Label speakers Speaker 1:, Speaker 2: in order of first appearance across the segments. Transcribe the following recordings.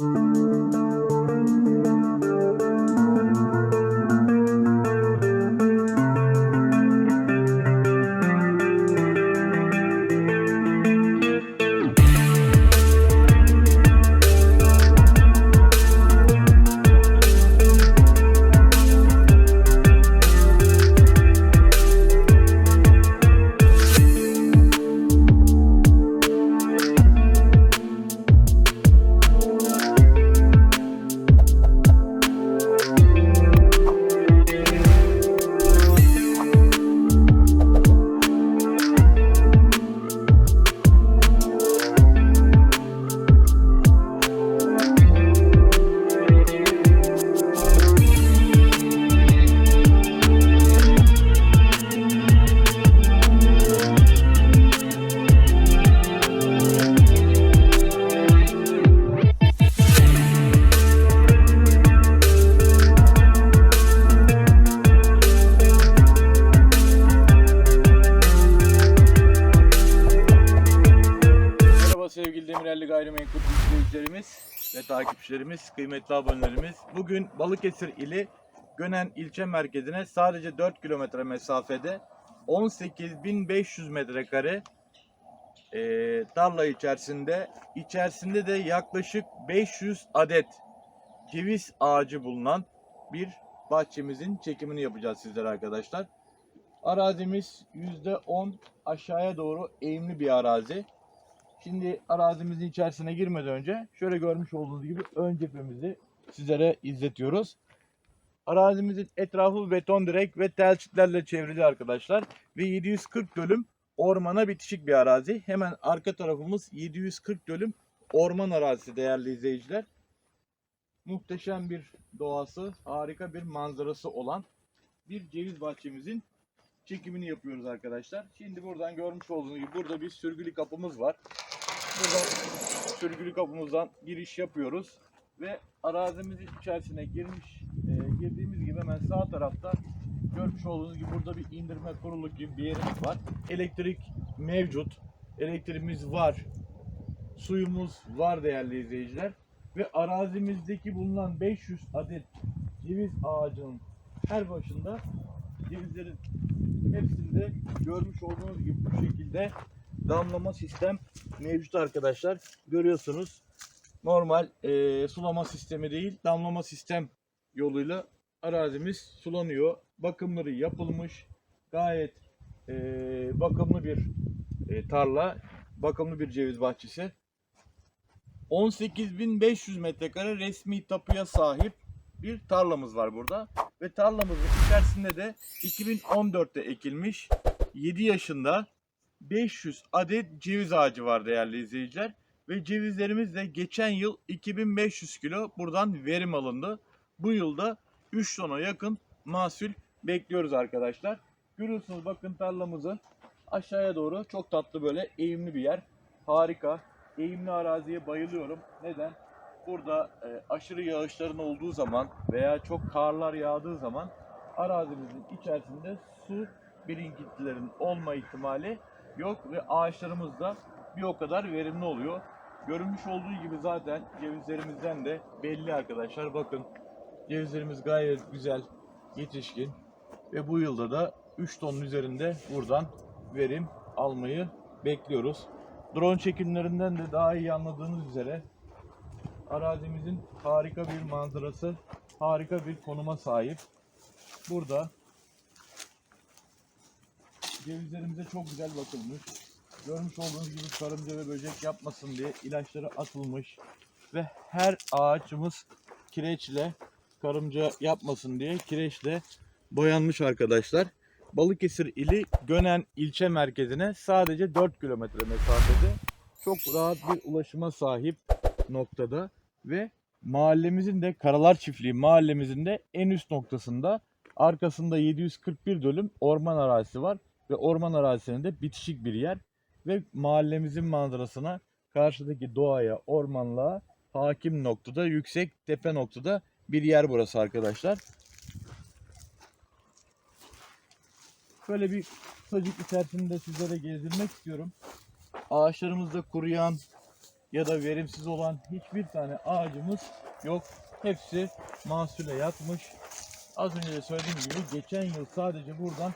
Speaker 1: Música Gayrimenkul izleyicilerimiz ve takipçilerimiz, kıymetli abonelerimiz. Bugün Balıkesir ili Gönen ilçe merkezine sadece 4 kilometre mesafede 18.500 metrekare e, tarla içerisinde, içerisinde de yaklaşık 500 adet ceviz ağacı bulunan bir bahçemizin çekimini yapacağız sizlere arkadaşlar. Arazimiz %10 aşağıya doğru eğimli bir arazi. Şimdi arazimizin içerisine girmeden önce şöyle görmüş olduğunuz gibi ön cephemizi sizlere izletiyoruz. Arazimizin etrafı beton direk ve tel çitlerle çevrili arkadaşlar. Ve 740 dönüm ormana bitişik bir arazi. Hemen arka tarafımız 740 dönüm orman arazisi değerli izleyiciler. Muhteşem bir doğası, harika bir manzarası olan bir ceviz bahçemizin çekimini yapıyoruz arkadaşlar. Şimdi buradan görmüş olduğunuz gibi burada bir sürgülü kapımız var. Buradan sürgülü kapımızdan giriş yapıyoruz ve arazimizin içerisine girmiş e, girdiğimiz gibi hemen sağ tarafta görmüş olduğunuz gibi burada bir indirme kurulu gibi bir yerimiz var. Elektrik mevcut. Elektriğimiz var. Suyumuz var değerli izleyiciler. Ve arazimizdeki bulunan 500 adet ceviz ağacının her başında cevizlerin hepsinde görmüş olduğunuz gibi bu şekilde damlama sistem mevcut arkadaşlar. Görüyorsunuz normal e, sulama sistemi değil damlama sistem yoluyla arazimiz sulanıyor. Bakımları yapılmış. Gayet e, bakımlı bir e, tarla. Bakımlı bir ceviz bahçesi. 18.500 metrekare resmi tapuya sahip bir tarlamız var burada. Ve tarlamızın içerisinde de 2014'te ekilmiş 7 yaşında 500 adet ceviz ağacı var değerli izleyiciler. Ve cevizlerimiz de geçen yıl 2500 kilo buradan verim alındı. Bu yılda 3 tona yakın mahsul bekliyoruz arkadaşlar. Görüyorsunuz bakın tarlamızı aşağıya doğru çok tatlı böyle eğimli bir yer. Harika. Eğimli araziye bayılıyorum. Neden? Burada e, aşırı yağışların olduğu zaman veya çok karlar yağdığı zaman arazimizin içerisinde su birikintilerinin olma ihtimali yok ve ağaçlarımız da bir o kadar verimli oluyor. Görünmüş olduğu gibi zaten cevizlerimizden de belli arkadaşlar. Bakın cevizlerimiz gayet güzel, yetişkin ve bu yılda da 3 tonun üzerinde buradan verim almayı bekliyoruz. Drone çekimlerinden de daha iyi anladığınız üzere arazimizin harika bir manzarası, harika bir konuma sahip. Burada cevizlerimize çok güzel bakılmış. Görmüş olduğunuz gibi karınca ve böcek yapmasın diye ilaçları atılmış ve her ağaçımız kireçle karınca yapmasın diye kireçle boyanmış arkadaşlar. Balıkesir ili Gönen ilçe merkezine sadece 4 kilometre mesafede çok rahat bir ulaşıma sahip noktada ve mahallemizin de Karalar Çiftliği mahallemizin de en üst noktasında arkasında 741 dönüm orman arazisi var ve orman arazisinin de bitişik bir yer ve mahallemizin manzarasına karşıdaki doğaya, ormanlığa hakim noktada, yüksek tepe noktada bir yer burası arkadaşlar. Böyle bir kısacık içerisinde sizlere gezdirmek istiyorum. Ağaçlarımızda kuruyan ya da verimsiz olan hiçbir tane ağacımız yok. Hepsi mahsule yatmış. Az önce de söylediğim gibi geçen yıl sadece buradan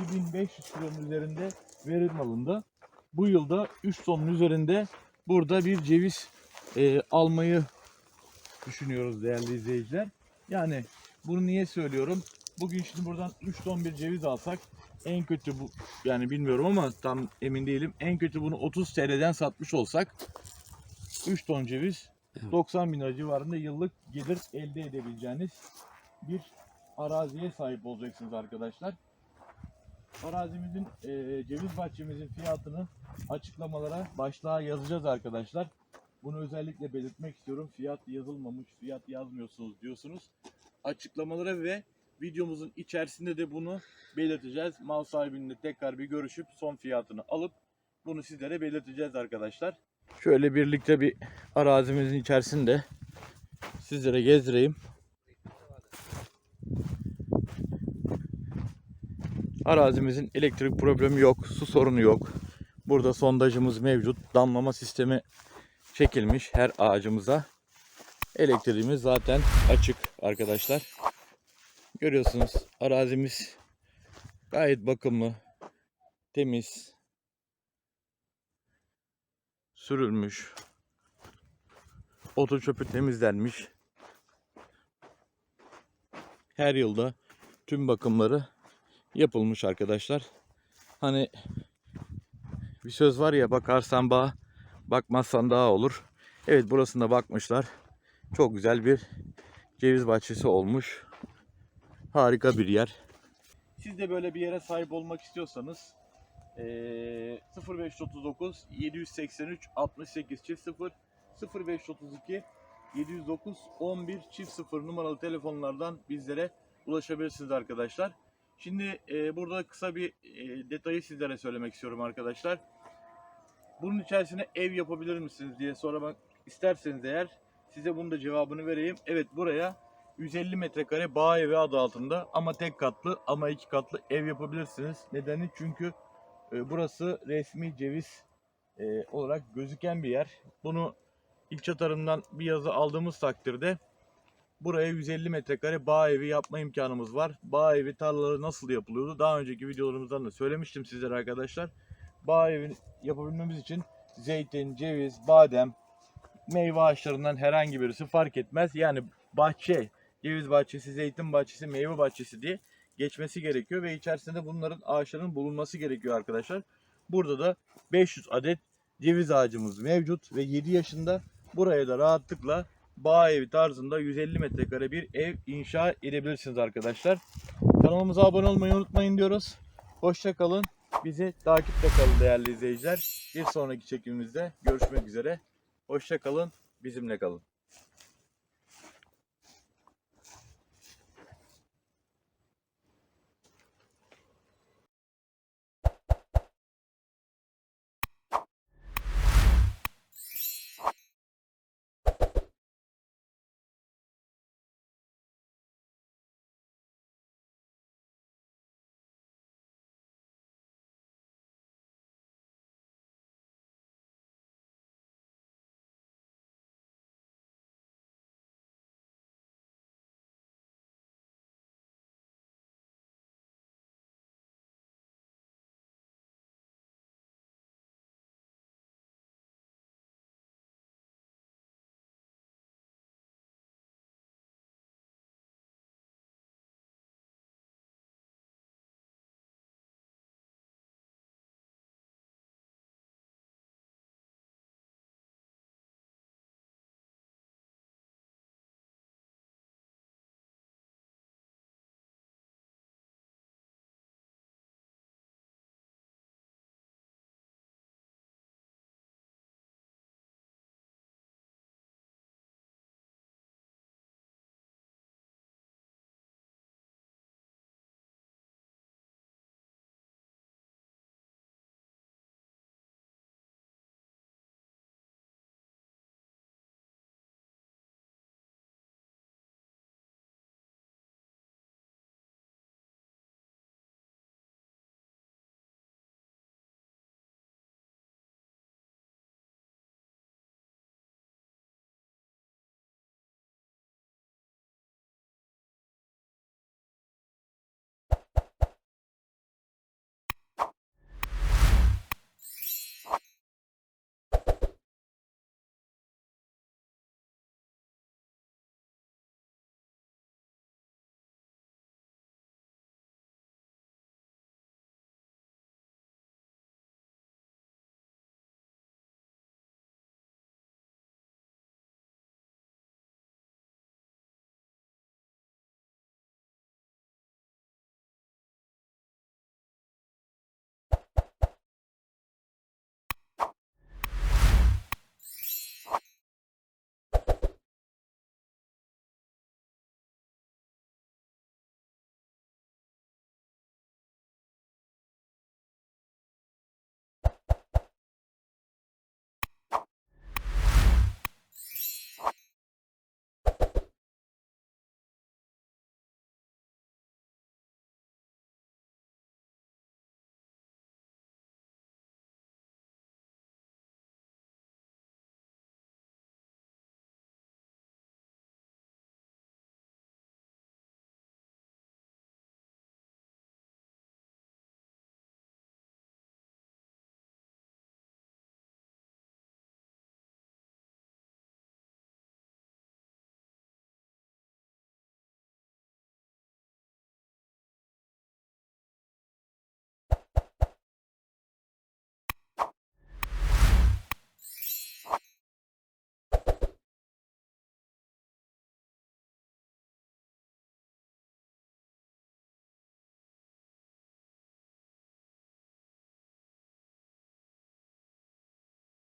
Speaker 1: 2500 kilonun üzerinde verim alındı. Bu yılda 3 tonun üzerinde burada bir ceviz e, almayı düşünüyoruz değerli izleyiciler. Yani bunu niye söylüyorum? Bugün şimdi buradan 3 ton bir ceviz alsak en kötü bu yani bilmiyorum ama tam emin değilim. En kötü bunu 30 TL'den satmış olsak 3 ton ceviz 90 bin lira civarında yıllık gelir elde edebileceğiniz bir araziye sahip olacaksınız arkadaşlar. Arazimizin, e, ceviz bahçemizin fiyatını açıklamalara başlığa yazacağız arkadaşlar. Bunu özellikle belirtmek istiyorum. Fiyat yazılmamış, fiyat yazmıyorsunuz diyorsunuz. Açıklamalara ve videomuzun içerisinde de bunu belirteceğiz. Mal sahibiyle tekrar bir görüşüp son fiyatını alıp bunu sizlere belirteceğiz arkadaşlar. Şöyle birlikte bir arazimizin içerisinde sizlere gezdireyim. Arazimizin elektrik problemi yok, su sorunu yok. Burada sondajımız mevcut. Damlama sistemi çekilmiş her ağacımıza. Elektriğimiz zaten açık arkadaşlar. Görüyorsunuz arazimiz gayet bakımlı, temiz, sürülmüş. Otu çöpü temizlenmiş. Her yılda tüm bakımları yapılmış arkadaşlar. Hani bir söz var ya bakarsan bağ, bakmazsan daha olur. Evet burasında bakmışlar. Çok güzel bir ceviz bahçesi olmuş. Harika bir yer. Siz de böyle bir yere sahip olmak istiyorsanız eee 0539 783 68 çift 0 0532 709 11 çift 0 numaralı telefonlardan bizlere ulaşabilirsiniz arkadaşlar. Şimdi e, burada kısa bir e, detayı sizlere söylemek istiyorum arkadaşlar. Bunun içerisine ev yapabilir misiniz diye sormak isterseniz eğer size bunun da cevabını vereyim. Evet buraya 150 metrekare bağ evi adı altında ama tek katlı ama iki katlı ev yapabilirsiniz. Nedeni çünkü e, burası resmi ceviz e, olarak gözüken bir yer. Bunu ilçe tarımdan bir yazı aldığımız takdirde buraya 150 metrekare bağ evi yapma imkanımız var. Bağ evi tarlaları nasıl yapılıyordu? Daha önceki videolarımızdan da söylemiştim sizlere arkadaşlar. Bağ evi yapabilmemiz için zeytin, ceviz, badem, meyve ağaçlarından herhangi birisi fark etmez. Yani bahçe, ceviz bahçesi, zeytin bahçesi, meyve bahçesi diye geçmesi gerekiyor ve içerisinde bunların ağaçların bulunması gerekiyor arkadaşlar. Burada da 500 adet ceviz ağacımız mevcut ve 7 yaşında buraya da rahatlıkla bağ evi tarzında 150 metrekare bir ev inşa edebilirsiniz arkadaşlar. Kanalımıza abone olmayı unutmayın diyoruz. Hoşça kalın. Bizi takipte kalın değerli izleyiciler. Bir sonraki çekimimizde görüşmek üzere. Hoşça kalın. Bizimle kalın.